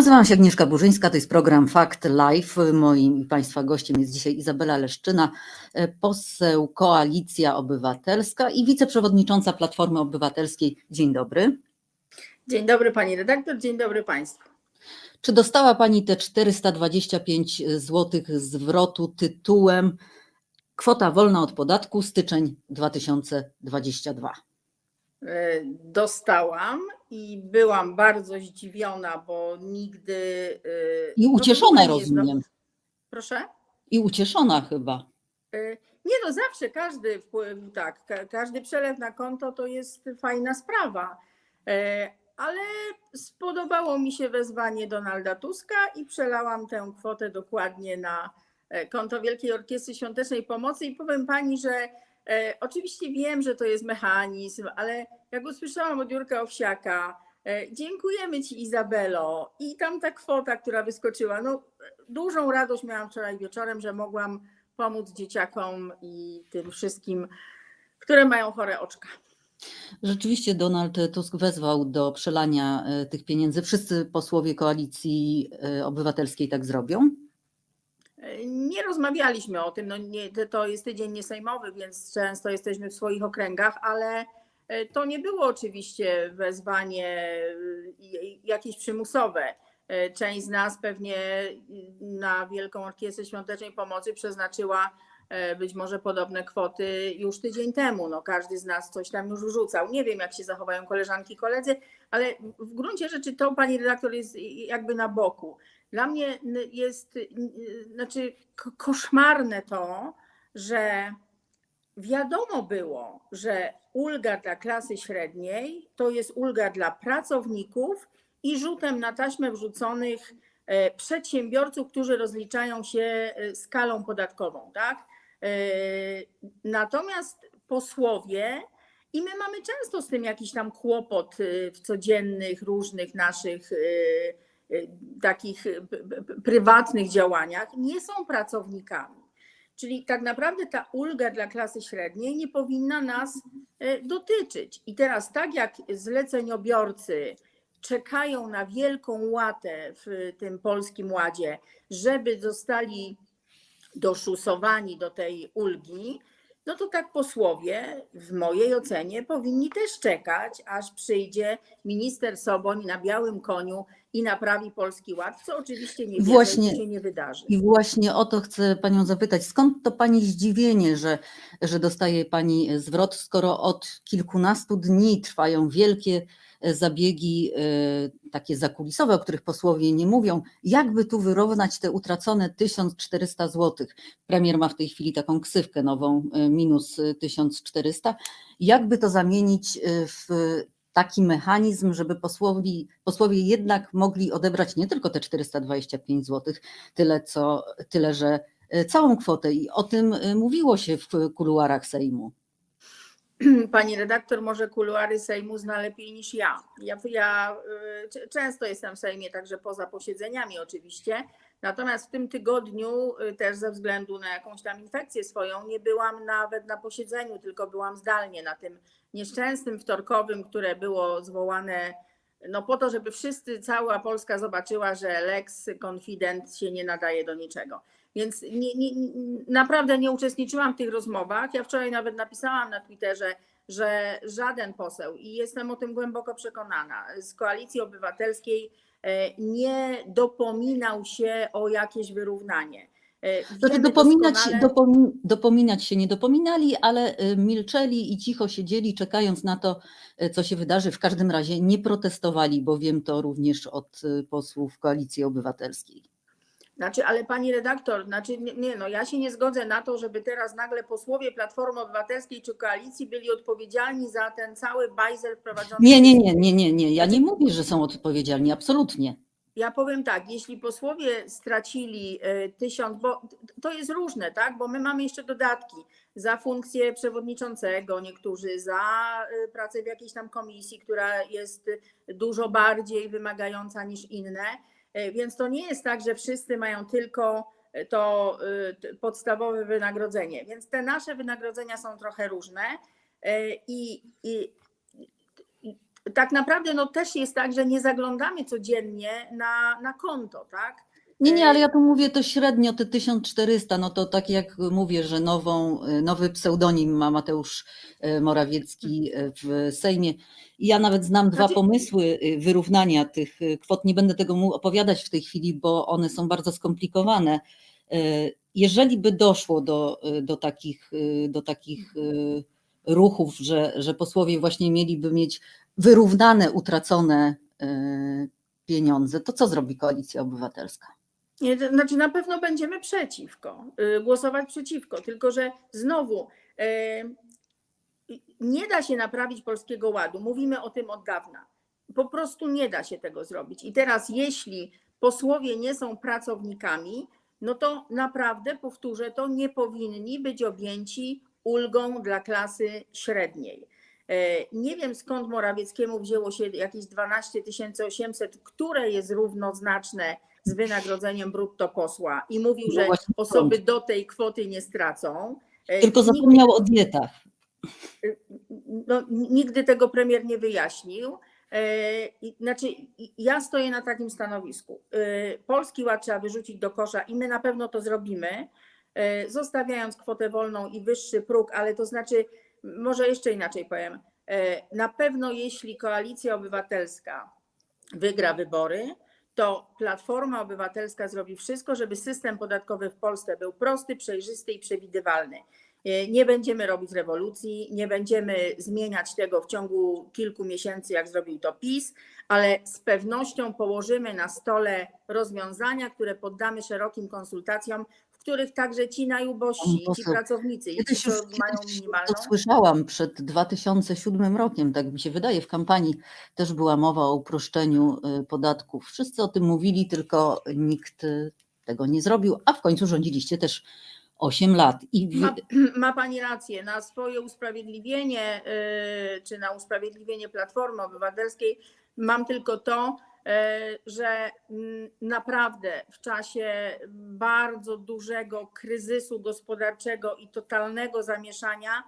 Nazywam się Agnieszka Burzyńska, to jest program Fakt Live. Moim i Państwa gościem jest dzisiaj Izabela Leszczyna, e, poseł Koalicja Obywatelska i wiceprzewodnicząca Platformy Obywatelskiej. Dzień dobry. Dzień dobry pani redaktor, dzień dobry państwu. Czy dostała Pani te 425 zł zwrotu tytułem Kwota wolna od podatku styczeń 2022? E, Dostałam i byłam bardzo zdziwiona, bo nigdy. e, I no ucieszona, rozumiem. Proszę? I ucieszona chyba. E, Nie no, zawsze każdy wpływ, tak, ka- każdy przelew na konto to jest fajna sprawa. E, Ale spodobało mi się wezwanie Donalda Tuska i przelałam tę kwotę dokładnie na e, konto Wielkiej Orkiestry Świątecznej Pomocy i powiem pani, że e, oczywiście wiem, że to jest mechanizm, ale jak usłyszałam od Jurka Owsiaka, e, dziękujemy ci Izabelo i tam ta kwota, która wyskoczyła, no dużą radość miałam wczoraj wieczorem, że mogłam pomóc dzieciakom i tym wszystkim, które mają chore oczka. Rzeczywiście Donald Tusk wezwał do przelania e, tych pieniędzy. Wszyscy posłowie koalicji obywatelskiej tak zrobią? Nie rozmawialiśmy o tym, no nie, to- jest tydzień niesejmowy, więc często jesteśmy w swoich okręgach, ale e, to nie było oczywiście wezwanie e, jakieś przymusowe. E, Część z nas pewnie na Wielką Orkiestrę Świątecznej Pomocy przeznaczyła być może podobne kwoty już tydzień temu. No, każdy z nas coś tam już wrzucał. Nie wiem, jak się zachowają koleżanki i koledzy, ale w gruncie rzeczy to pani redaktor jest jakby na boku. Dla mnie jest y, znaczy ko- koszmarne to, że wiadomo było, że ulga dla klasy średniej to jest ulga dla pracowników i rzutem na taśmę wrzuconych e, przedsiębiorców, którzy rozliczają się e, skalą podatkową, tak? E, Natomiast posłowie i my mamy często z tym jakiś tam kłopot y, w codziennych, różnych naszych y, takich y, p- p- prywatnych działaniach, nie są pracownikami. Czyli tak naprawdę ta ulga dla klasy średniej nie powinna nas y, dotyczyć. I teraz, tak jak zleceniobiorcy czekają na wielką łatę w tym polskim ładzie, żeby zostali doszusowani do tej ulgi, no to tak posłowie, w mojej ocenie, powinni też czekać, aż przyjdzie minister Soboń na białym koniu i naprawi polski ład, co oczywiście nie wierzę, Właśnie. się nie wydarzy. I właśnie o to chcę Panią zapytać. Skąd to Pani zdziwienie, że, że dostaje Pani zwrot, skoro od kilkunastu dni trwają wielkie e, zabiegi e, takie zakulisowe, o których posłowie nie mówią, jakby tu wyrównać te utracone 1400 zł. Premier ma w tej chwili taką ksywkę nową, e, minus e, 1400. Jakby to zamienić w taki mechanizm, żeby posłowie, posłowie jednak mogli odebrać nie tylko te 425 zł, tyle, co, tyle że e, całą kwotę i o tym e, mówiło się w kuluarach Sejmu. Pani redaktor, może kuluary Sejmu zna lepiej niż ja. Ja, ja c- często jestem w Sejmie, także poza posiedzeniami oczywiście. Natomiast w tym tygodniu y, też ze względu na jakąś tam infekcję swoją nie byłam nawet na posiedzeniu, tylko byłam zdalnie na tym nieszczęsnym wtorkowym, które było zwołane no po to, żeby wszyscy, cała Polska zobaczyła, że Lex Confident się nie nadaje do niczego. Więc nie, nie, naprawdę nie uczestniczyłam w tych rozmowach. Ja wczoraj nawet napisałam na Twitterze, że żaden poseł, i jestem o tym głęboko przekonana, z koalicji obywatelskiej nie dopominał się o jakieś wyrównanie. E, Znaczy dopominać, doskonale- dopomi, dopominać się nie dopominali, ale e, milczeli i cicho siedzieli, czekając na to, e, co się wydarzy. W każdym razie nie protestowali, bo wiem to również od e, posłów Koalicji Obywatelskiej. Znaczy, ale pani redaktor, znaczy nie, nie, no ja się nie zgodzę na to, żeby teraz nagle posłowie Platformy Obywatelskiej czy koalicji byli odpowiedzialni za ten cały bajzel wprowadzony. Nie, nie, nie, nie, nie, nie. Ja nie mówię, że są odpowiedzialni, absolutnie. Ja powiem tak, jeśli posłowie stracili y, tysiąc, bo to jest różne, tak? Bo my mamy jeszcze dodatki za funkcję przewodniczącego, niektórzy za y, pracę w jakiejś tam komisji, która jest dużo bardziej wymagająca niż inne. Y, Więc to nie jest tak, że wszyscy mają tylko to y, t- podstawowe wynagrodzenie. Więc te nasze wynagrodzenia są trochę różne. I i tak naprawdę no też jest tak, że nie zaglądamy codziennie na, na konto, tak? Nie, nie, ale ja tu mówię to średnio te 1400, no to tak jak mówię, że nową, nowy pseudonim ma Mateusz e, Morawiecki e, w Sejmie. I ja nawet znam dwa Znaczy- pomysły wyrównania tych kwot. Nie będę tego mu opowiadać w tej chwili, bo one są bardzo skomplikowane. Jeżeli by doszło do, do takich, do takich ruchów, że, że posłowie właśnie mieliby mieć wyrównane, utracone pieniądze, to co zrobi Koalicja Obywatelska? Znaczy na pewno będziemy przeciwko, y, głosować przeciwko, tylko że znowu y, nie da się naprawić polskiego ładu. Mówimy o tym od dawna. Po prostu nie da się tego zrobić. I teraz, jeśli posłowie nie są pracownikami, no to naprawdę, powtórzę to, nie powinni być objęci ulgą dla klasy średniej. E, Nie wiem skąd Morawieckiemu wzięło się jakieś 12 800, które jest równoznaczne z wynagrodzeniem brutto posła i mówił, No że osoby do tej kwoty nie stracą. E, Tylko Nigdy, zapomniał o dietach. no, nigdy tego premier nie wyjaśnił. E, Znaczy, ja stoję na takim stanowisku. E, Polski Ład trzeba wyrzucić do kosza i my na pewno to zrobimy, e, zostawiając kwotę wolną i wyższy próg, ale to znaczy, może jeszcze inaczej powiem. E, Na pewno, jeśli koalicja obywatelska wygra wybory, to Platforma Obywatelska zrobi wszystko, żeby system podatkowy w Polsce był prosty, przejrzysty i przewidywalny. E, Nie będziemy robić rewolucji, nie będziemy zmieniać tego w ciągu kilku miesięcy, jak zrobił to PiS, ale z pewnością położymy na stole rozwiązania, które poddamy szerokim konsultacjom, których także ci najubożsi, ci pracownicy Kiedyś już mają minimalną. to słyszałam przed 2007 rokiem, tak mi się wydaje, w kampanii też była mowa o uproszczeniu y, podatków. Wszyscy o tym mówili, tylko nikt y, tego nie zrobił, a w końcu rządziliście też 8 lat. I Ma, ma Pani rację. Na swoje usprawiedliwienie, yy, czy na usprawiedliwienie Platformy Obywatelskiej mam tylko to, że mm, naprawdę w czasie bardzo dużego kryzysu gospodarczego i totalnego zamieszania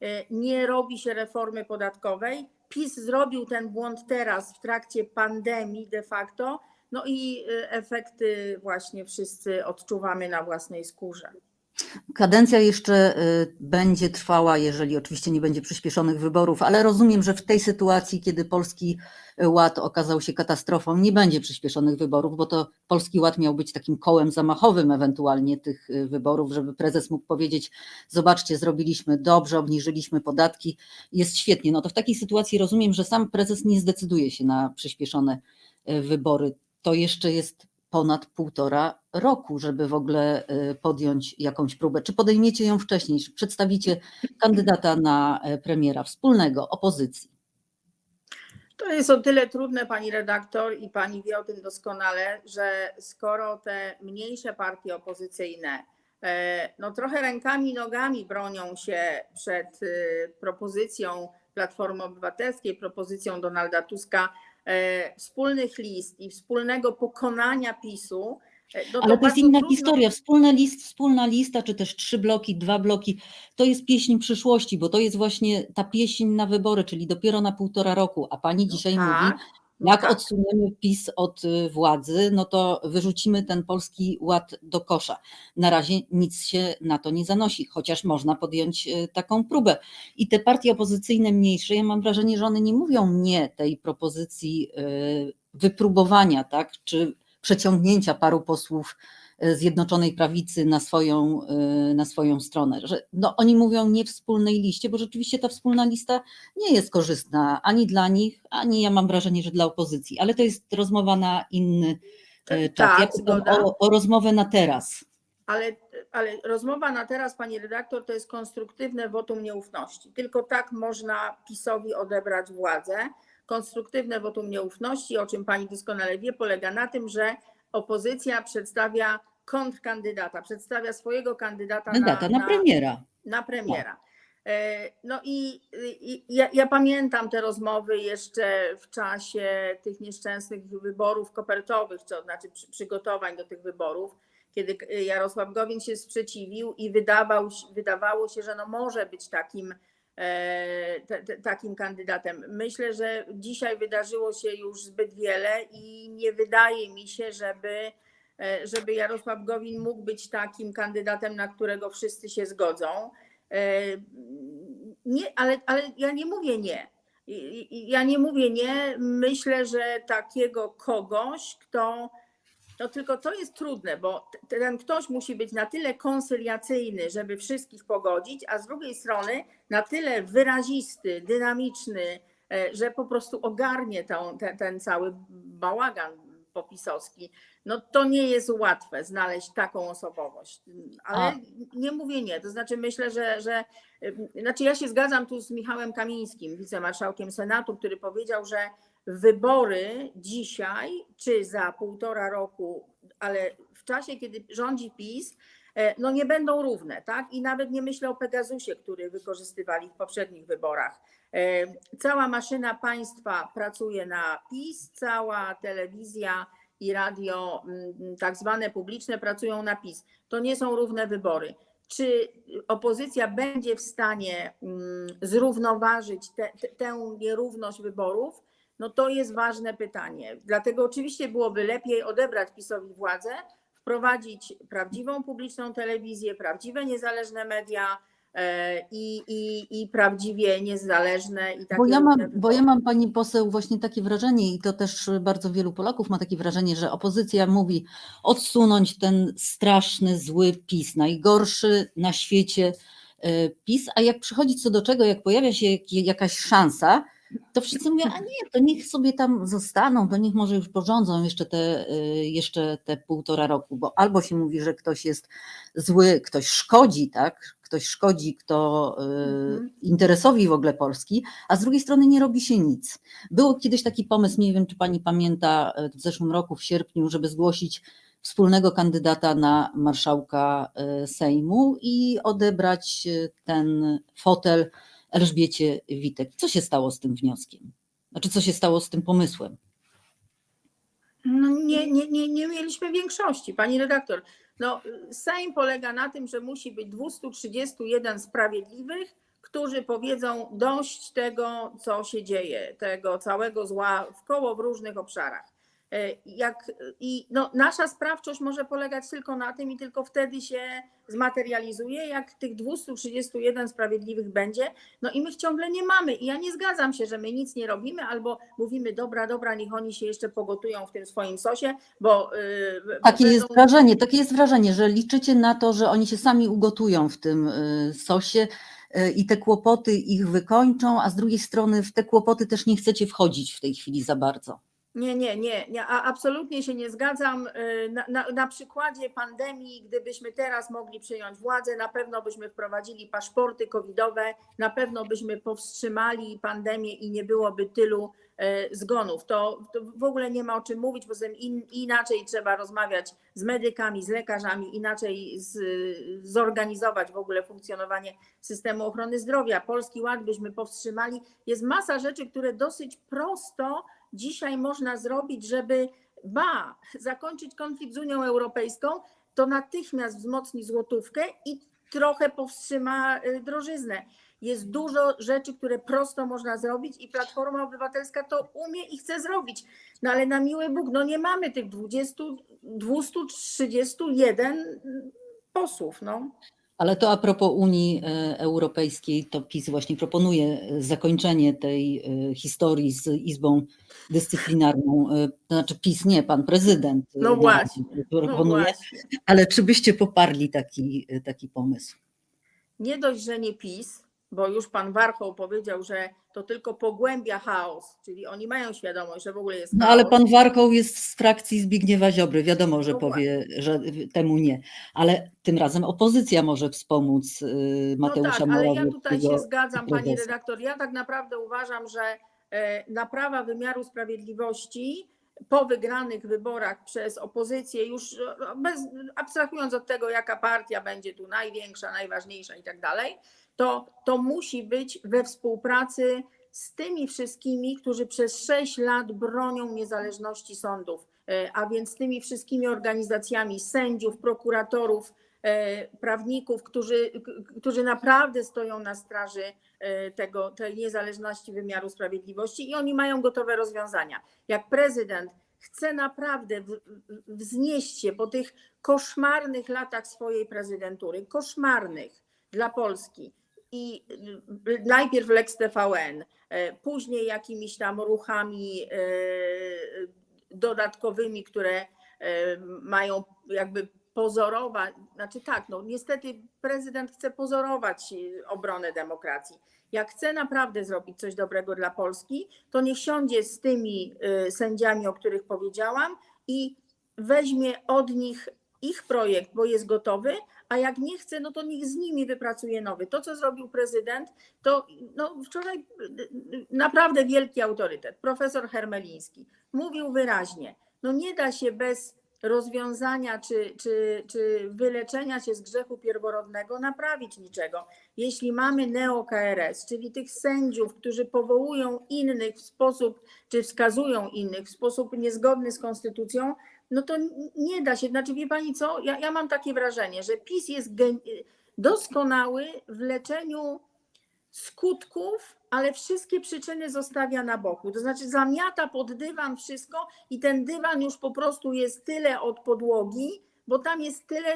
yy, nie robi się reformy podatkowej. PiS zrobił ten błąd teraz w trakcie pandemii de facto, no i yy, efekty właśnie wszyscy odczuwamy na własnej skórze. Kadencja jeszcze y, będzie trwała, jeżeli oczywiście nie będzie przyspieszonych wyborów, ale rozumiem, że w tej sytuacji, kiedy Polski Ład okazał się katastrofą, nie będzie przyspieszonych wyborów, bo to Polski Ład miał być takim kołem zamachowym ewentualnie tych y, wyborów, żeby prezes mógł powiedzieć: Zobaczcie, zrobiliśmy dobrze, obniżyliśmy podatki, jest świetnie. No to w takiej sytuacji rozumiem, że sam prezes nie zdecyduje się na przyspieszone y, wybory. To jeszcze jest ponad półtora roku, żeby w ogóle y, podjąć jakąś próbę. Czy podejmiecie ją wcześniej? Czy przedstawicie kandydata na e, premiera wspólnego opozycji? To jest o tyle trudne, pani redaktor, i pani wie o tym doskonale, że skoro te mniejsze partie opozycyjne e, no trochę rękami nogami bronią się przed y, propozycją Platformy Obywatelskiej, propozycją Donalda Tuska wspólnych list i wspólnego pokonania PiSu, e, no Ale to jest inna trudno- historia. Wspólna, list, wspólna lista, czy też trzy bloki, dwa bloki, to jest pieśń przyszłości, bo to jest właśnie ta pieśń na wybory, czyli dopiero na półtora roku. A pani dzisiaj mówi, tak, no jak tak. odsuniemy PiS od y, władzy, no to wyrzucimy ten polski ład do kosza. Na razie nic się na to nie zanosi, chociaż można podjąć y, taką próbę. I te partie opozycyjne mniejsze, ja mam wrażenie, że one nie mówią nie tej propozycji y, wypróbowania, tak, czy przeciągnięcia paru posłów Zjednoczonej Prawicy na swoją, y, na swoją stronę. Że, no, oni mówią nie wspólnej liście, bo rzeczywiście ta wspólna lista nie jest korzystna ani dla nich, ani ja mam wrażenie, że dla opozycji, ale to jest rozmowa na inny e, czas. Tak, ja pytam o, o rozmowę na teraz. Ale, ale rozmowa na teraz, pani redaktor, to jest konstruktywne wotum nieufności. Tylko tak można PiSowi odebrać władzę. Konstruktywne wotum nieufności, o czym pani doskonale wie, polega na tym, że opozycja przedstawia kontrkandydata, przedstawia swojego kandydata Kandydata na, na, premiera. na premiera. E, No i, i ja, ja pamiętam te rozmowy jeszcze w czasie tych nieszczęsnych wyborów kopertowych, to znaczy przy- przygotowań do tych wyborów, kiedy Jarosław Gowin się sprzeciwił i wydawał, wydawało się, że no może być takim e, takim kandydatem. Myślę, że dzisiaj wydarzyło się już zbyt wiele i nie wydaje mi się, żeby, e, żeby Jarosław Gowin mógł być takim kandydatem, na którego wszyscy się zgodzą. E, Nie, ale, ale ja nie mówię nie. Ja nie mówię nie. Myślę, że takiego kogoś, kto. No tylko to jest trudne, bo ten ktoś musi być na tyle konsyliacyjny, żeby wszystkich pogodzić, a z drugiej strony na tyle wyrazisty, dynamiczny, e, że po prostu ogarnie tą, ten, ten cały bałagan popisowski. No to nie jest łatwe znaleźć taką osobowość. Ale A- nie mówię nie. To znaczy myślę, że, że y, znaczy ja się zgadzam tu z Michałem Kamińskim, wicemarszałkiem Senatu, który powiedział, że wybory dzisiaj czy za półtora roku, ale w czasie, kiedy rządzi PiS, e, no nie będą równe, tak? I nawet nie myślę o Pegasusie, który wykorzystywali w poprzednich wyborach. E, Cała maszyna państwa pracuje na PiS, cała telewizja i radio, mm, tak zwane publiczne, pracują na PiS. To nie są równe wybory. Czy opozycja będzie w stanie mm, zrównoważyć te, te, tę nierówność wyborów? No to jest ważne pytanie. Dlatego oczywiście byłoby lepiej odebrać PiSowi władzę, wprowadzić prawdziwą publiczną telewizję, prawdziwe niezależne media e, i, i, i prawdziwie niezależne i takie Bo ja, mam, bo ja mam pani poseł właśnie takie wrażenie i to też bardzo wielu Polaków ma takie wrażenie, że opozycja mówi odsunąć ten straszny, zły PiS, najgorszy na świecie e, PiS, a jak przychodzi co do czego, jak pojawia się jak- jakaś szansa, to wszyscy mówią, a nie, to niech sobie tam zostaną, to niech może już porządzą jeszcze te, e, jeszcze te półtora roku, bo albo się mówi, że ktoś jest zły, ktoś szkodzi, tak? Ktoś szkodzi, kto e, Mhm. interesowi w ogóle Polski, a z drugiej strony nie robi się nic. Był kiedyś taki pomysł, nie wiem czy pani pamięta, e, w zeszłym roku w sierpniu, żeby zgłosić wspólnego kandydata na marszałka Sejmu i odebrać ten fotel Elżbiecie Witek. Co się stało z tym wnioskiem? Znaczy, co się stało z tym pomysłem? No nie, nie, nie, nie mieliśmy większości, pani redaktor. No, Sejm polega na tym, że musi być 231 sprawiedliwych, którzy powiedzą dość tego, co się dzieje, tego całego zła w koło w różnych obszarach. E, Jak, I no, nasza sprawczość może polegać tylko na tym i tylko wtedy się zmaterializuje, jak tych 231 sprawiedliwych będzie. No i my ich ciągle nie mamy. I ja nie zgadzam się, że my nic nie robimy, albo mówimy, dobra, dobra, niech oni się jeszcze pogotują w tym swoim sosie, bo. Bo Takie jest będą- wrażenie, takie jest wrażenie, że liczycie na to, że oni się sami ugotują w tym y, sosie y, i te kłopoty ich wykończą, a z drugiej strony w te kłopoty też nie chcecie wchodzić w tej chwili za bardzo. Nie, nie, nie, nie, absolutnie się nie zgadzam. Y, Na, na, na przykładzie pandemii, gdybyśmy teraz mogli przyjąć władzę, na pewno byśmy wprowadzili paszporty covidowe, na pewno byśmy powstrzymali pandemię i nie byłoby tylu y, zgonów. To, to w ogóle nie ma o czym mówić, tym in, inaczej trzeba rozmawiać z medykami, z lekarzami, inaczej z, zorganizować w ogóle funkcjonowanie systemu ochrony zdrowia. Polski Ład byśmy powstrzymali. Jest masa rzeczy, które dosyć prosto dzisiaj można zrobić, żeby ba, zakończyć konflikt z Unią Europejską, to natychmiast wzmocni złotówkę i trochę powstrzyma y, drożyznę. Jest dużo rzeczy, które prosto można zrobić i Platforma Obywatelska to umie i chce zrobić. No ale na miły Bóg, no nie mamy tych 20, 231 posłów. No. Ale to a propos Unii e, Europejskiej, to PiS właśnie proponuje e, zakończenie tej e, historii z Izbą Dyscyplinarną. To znaczy PiS nie, pan prezydent No właśnie, No proponuje. właśnie. Ale czy byście poparli taki, taki pomysł? nie dość, że nie PiS, bo już pan Warchoł powiedział, że to tylko pogłębia chaos, czyli oni mają świadomość, że w ogóle jest No chaos. ale pan Warchoł jest z frakcji Zbigniewa Ziobry, wiadomo, że No powie, że temu nie. Ale tym razem opozycja może wspomóc y, Mateusza no tak, ale ja tutaj się zgadzam, pani redaktor. Ja tak naprawdę uważam, że e, naprawa wymiaru sprawiedliwości po wygranych wyborach przez opozycję, już e, bez, abstrahując od tego, jaka partia będzie tu największa, najważniejsza i tak dalej, to, to musi być we współpracy z tymi wszystkimi, którzy przez sześć lat bronią niezależności sądów, e, a więc tymi wszystkimi organizacjami sędziów, prokuratorów, e, prawników, którzy, którzy naprawdę stoją na straży e, tego, tej niezależności wymiaru sprawiedliwości i oni mają gotowe rozwiązania. Jak prezydent chce naprawdę wznieść się po tych koszmarnych latach swojej prezydentury, koszmarnych dla Polski i y, najpierw Lex TVN, e, później jakimiś tam ruchami dodatkowymi, które mają jakby pozorować, znaczy tak, no niestety prezydent chce pozorować obronę demokracji. Jak chce naprawdę zrobić coś dobrego dla Polski, to niech siądzie z tymi sędziami, o których powiedziałam i weźmie od nich ich projekt, bo jest gotowy, a jak nie chce, no to niech z nimi wypracuje nowy. To, co zrobił prezydent, to no, wczoraj naprawdę wielki autorytet, profesor Hermeliński, mówił wyraźnie, no nie da się bez rozwiązania czy, czy, czy wyleczenia się z grzechu pierworodnego naprawić niczego. Jeśli mamy neo-KRS, czyli tych sędziów, którzy powołują innych w sposób, czy wskazują innych w sposób niezgodny z konstytucją, no to nie da się. Znaczy, wie pani co? Ja, ja mam takie wrażenie, że PiS jest gen- doskonały w leczeniu skutków, ale wszystkie przyczyny zostawia na boku. To znaczy zamiata pod dywan wszystko i ten dywan już po prostu jest tyle od podłogi, bo tam jest tyle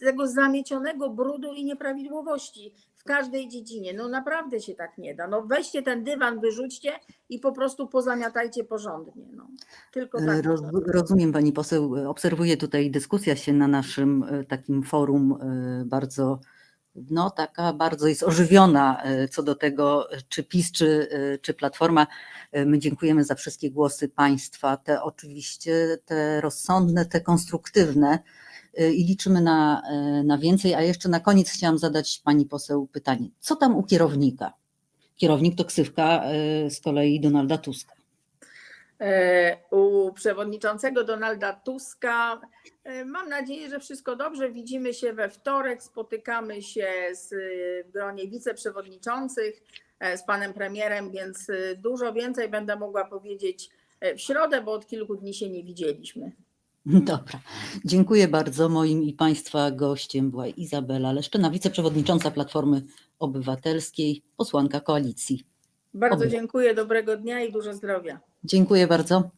tego zamiecionego brudu i nieprawidłowości w każdej dziedzinie. No naprawdę się tak nie da. No weźcie ten dywan, wyrzućcie i po prostu pozamiatajcie porządnie. No. Tylko tak. Roz, rozumiem pani poseł, obserwuję tutaj dyskusja się na naszym e, takim forum e, bardzo, no taka bardzo jest ożywiona e, co do tego, czy PiS, czy, czy Platforma. My dziękujemy za wszystkie głosy państwa, te oczywiście te rozsądne, te konstruktywne i liczymy na, e, na więcej. A jeszcze na koniec chciałam zadać pani poseł pytanie, co tam u kierownika? Kierownik to ksywka e, z kolei Donalda Tuska. E, u przewodniczącego Donalda Tuska. E, Mam nadzieję, że wszystko dobrze. Widzimy się we wtorek, spotykamy się z, gronie wiceprzewodniczących e, z panem premierem, więc dużo więcej będę mogła powiedzieć w środę, bo od kilku dni się nie widzieliśmy. Dobra, dziękuję bardzo. Moim i Państwa gościem była Izabela Leszczyna, wiceprzewodnicząca Platformy Obywatelskiej, posłanka koalicji. Bardzo Oby. dziękuję, dobrego dnia i dużo zdrowia. Dziękuję bardzo.